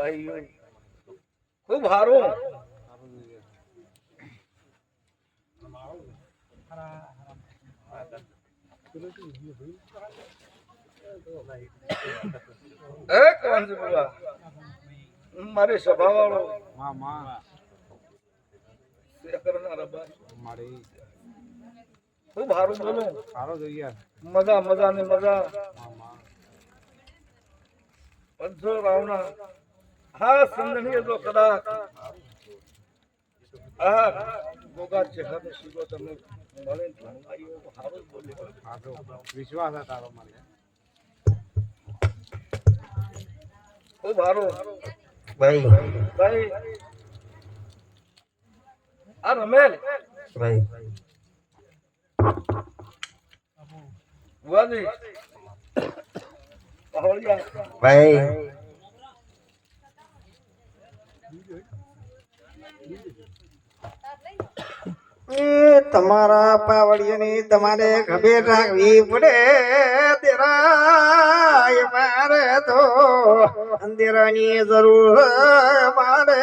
ભાઈઓ ખૂબ સારું એ કોણ બોલા. મારી સભા વાળો ભાઈ ખૂબ સારું બોલું મજા મજા ને મજા પંચો રાવણા હા સંદનીય તો કદાચ. હા. ગોગા ચેહરા શીખો તમે મળે સારું જ સારો વિશ્વાસ છે તારો મને. ખૂબ સારું ભાઈ. ભાઈ. આ રમેલ. ભાઈ. ભાઈ. એ તમારા પાવડિયાની તમારે ખબર રાખવી પડે તેરા મારે તો અંધેરાની જરૂર મારે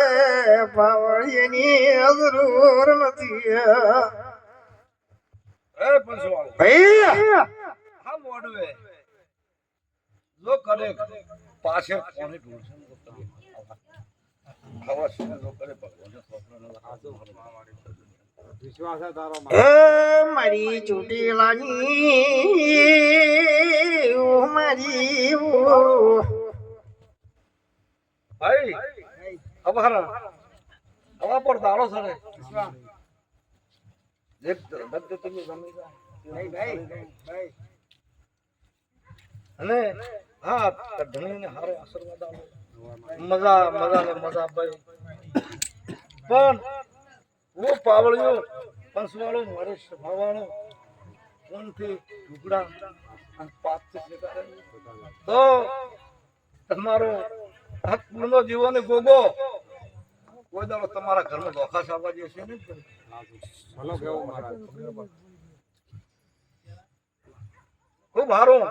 પાવડિયાની જરૂર નથી. ભાઈ હા મોડવે. જો કરે પાછે કોને ઢૂંઢશે ને ચૂંટી લાગે. મારે? મારી ઓ મારી ઓ. ભાઈ અમારા હવા પર દાડો સરે એક દર્દ તમે ગમી જાય. ભાઈ ભાઈ અને હા ધણીને હારો આશીર્વાદ આલો મજા મજા ને મજા ભાઈ. પણ હું પાવળિયો પંચવાળો મારે સ્વભાવવાળો ફોનથી ટુકડા અને પાપથી તો તમારો કુળનો જીવોને ગોગો કોઈ દાડો તમારા ઘરમાં ધોખા આવવા જશે ને? ભલો કેવું મારા ખૂબ સારું.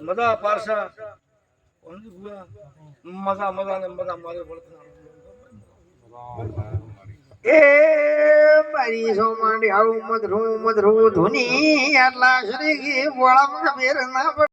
મજા પારસા? મજા મજા ને મજા મારે એ મારી સોમાંડી આવું મધરું મધરું ધૂની આટલા શ્રી બોળામાં ખબર ના